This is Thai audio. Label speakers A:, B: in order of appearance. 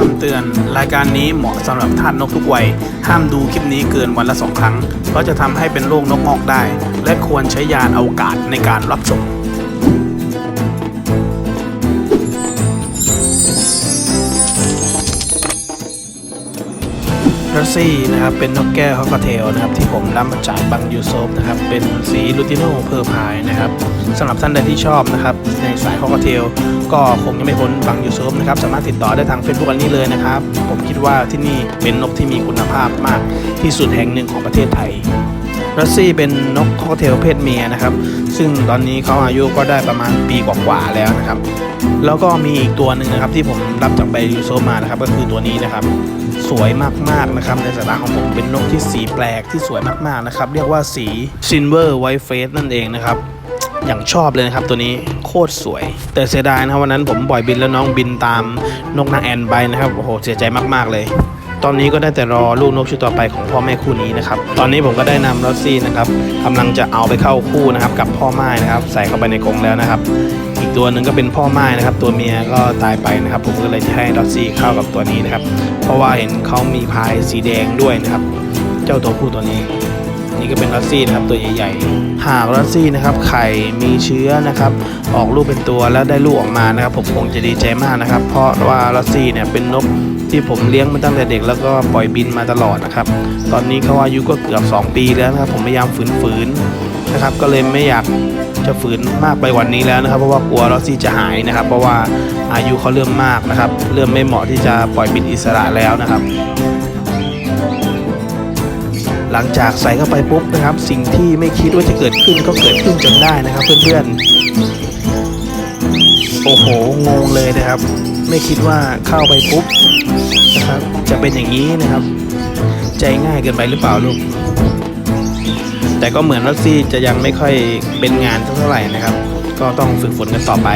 A: คำเตือน รายการนี้เหมาะสำหรับทาสนกทุกวัย ห้ามดูคลิปนี้เกินวันละสองครั้ง เพราะจะทำให้เป็นโรคนกงอกได้ และควรใช้ยานอวกาศในการรับชม รัสซี่นะครับเป็นนกแก้วฮอกเทลนะครับที่ผมรับมาจากบังยูโซฟนะครับเป็นสีลูติโนเพอร์พายนะครับสำหรับท่านใดที่ชอบนะครับในสายฮอกเทลก็คงยังไม่พ้นบังยูโซฟนะครับสามารถติดต่อได้ทางเฟซบุ๊กอันนี้เลยนะครับผมคิดว่าที่นี่เป็นนกที่มีคุณภาพมากที่สุดแห่งหนึ่งของประเทศไทย รัสซี่เป็นนกคอกเทลเพศเมียนะครับ ซึ่งตอนนี้เขาอายุก็ได้ประมาณปีกว่าๆแล้วนะครับ แล้วก็มีอีกตัวหนึ่งนะครับที่ผมรับจากใบยูโซมานะครับ ก็คือตัวนี้นะครับ สวยมากๆนะครับ ในสายตาของผมเป็นนกที่สีแปลกที่สวยมากๆนะครับ เรียกว่าสี Silver White Face นั่นเองนะครับอย่างชอบเลยนะครับตัวนี้โคตรสวย แต่เสียดายนะครับวันนั้นผมปล่อยบินแล้วน้องบินตามนกนางแอนไปนะครับโอ้โหเสียใจมากๆเลย ตอนนี้ก็ได้แต่รอลูกนกชุดต่อไปของพ่อแม่คู่นี้นะครับ ตอนนี้ผมก็ได้นำลอสซี่นะครับกำลังจะเอาไปเข้าคู่นะครับ กับพ่อไม้นะครับ ใส่เข้าไปในกรงแล้วนะครับ อีกตัวหนึ่งก็เป็นพ่อไม้นะครับ ตัวเมียก็ตายไปนะครับ ผมก็เลยจะให้ลอสซี่เข้ากับตัวนี้นะครับ เพราะว่าเห็นเขามีพายสีแดงด้วยนะครับ เจ้าตัวผู้ตัวนี้ นี่ก็เป็นลอสซี่นะครับตัวใหญ่ๆ หากลอสซี่นะครับไข่มีเชื้อนะครับออกลูกเป็นตัวแล้วได้ลูกออกมานะครับผมคงจะดีใจมากนะครับ เพราะว่าลอสซี่เนี่ยเป็นนกที่ผมเลี้ยงมาตั้งแต่เด็กแล้วก็ปล่อยบินมาตลอดนะครับ ตอนนี้เขาอายุก็เกือบ 2 ปีแล้วนะครับ ผมพยายามฝืนๆนะครับ ก็เลยไม่อยากจะฝืนมากไปวันนี้แล้วนะครับ เพราะว่ากลัวลอสซี่จะหายนะครับ เพราะว่าอายุเขาเริ่มมากนะครับ เริ่มไม่เหมาะที่จะปล่อยบินอิสระแล้วนะครับ หลังจากใส่เข้าไปปุ๊บนะครับ สิ่งที่ไม่คิดว่าจะเกิดขึ้นก็เกิดขึ้นจนได้นะครับ เพื่อนๆ โอ้โหงงเลยนะครับ ไม่คิดว่าเข้าไปปุ๊บนะครับจะเป็นอย่างนี้นะครับ ใจง่ายเกินไปหรือเปล่าลูก แต่ก็เหมือนลักซี่จะยังไม่ค่อยเป็นงานเท่าไหร่นะครับ ก็ต้องฝึกฝนกันต่อไป